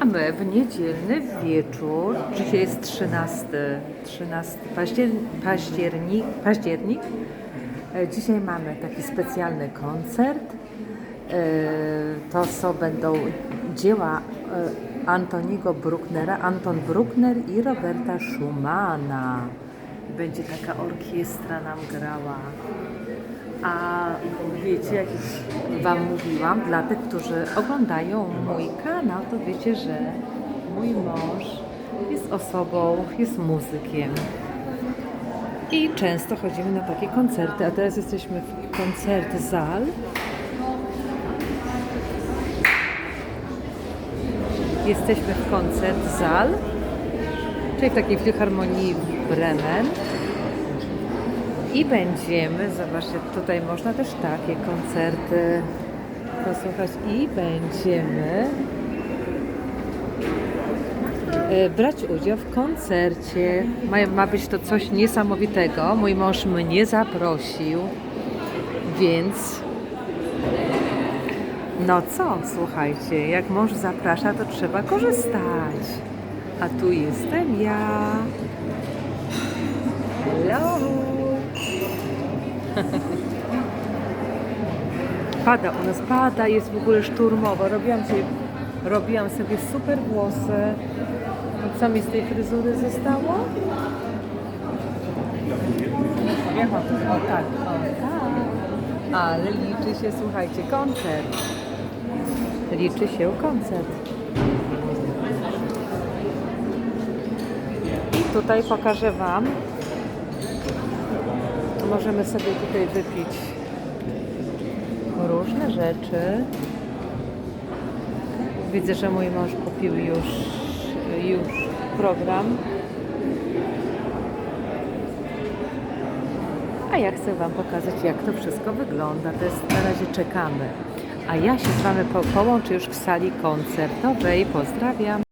A my w niedzielny wieczór, dzisiaj jest 13, 13 paździer, październik, październik. E, Dzisiaj mamy taki specjalny koncert. E, To są będą dzieła e, Antoniego Brucknera, Anton Bruckner i Roberta Schumana. Będzie taka orkiestra nam grała. A wiecie, jak już Wam mówiłam, dla tych, którzy oglądają mój kanał, to wiecie, że mój mąż jest osobą, jest muzykiem. I często chodzimy na takie koncerty, a teraz jesteśmy w koncert Zal. Jesteśmy w koncert Zal, czyli w takiej filharmonii w Bremen. I będziemy, zobaczcie, tutaj można też takie koncerty posłuchać i będziemy e, brać udział w koncercie. Ma, ma być to coś niesamowitego. Mój mąż mnie zaprosił, więc no co, słuchajcie, jak mąż zaprasza, to trzeba korzystać. A tu jestem ja. Hello. Pada u nas, pada, jest w ogóle szturmowo. Robiłam sobie, robiłam sobie super włosy. A co mi z tej fryzury zostało? Wiem o tym. O tak, o tak. Ale liczy się, słuchajcie, koncert. Liczy się koncert. I tutaj pokażę Wam. Możemy sobie tutaj wypić różne rzeczy. Widzę, że mój mąż kupił już, już program. A ja chcę Wam pokazać, jak to wszystko wygląda. To jest, na razie czekamy. A ja się z Wami po, połączę już w sali koncertowej. Pozdrawiam.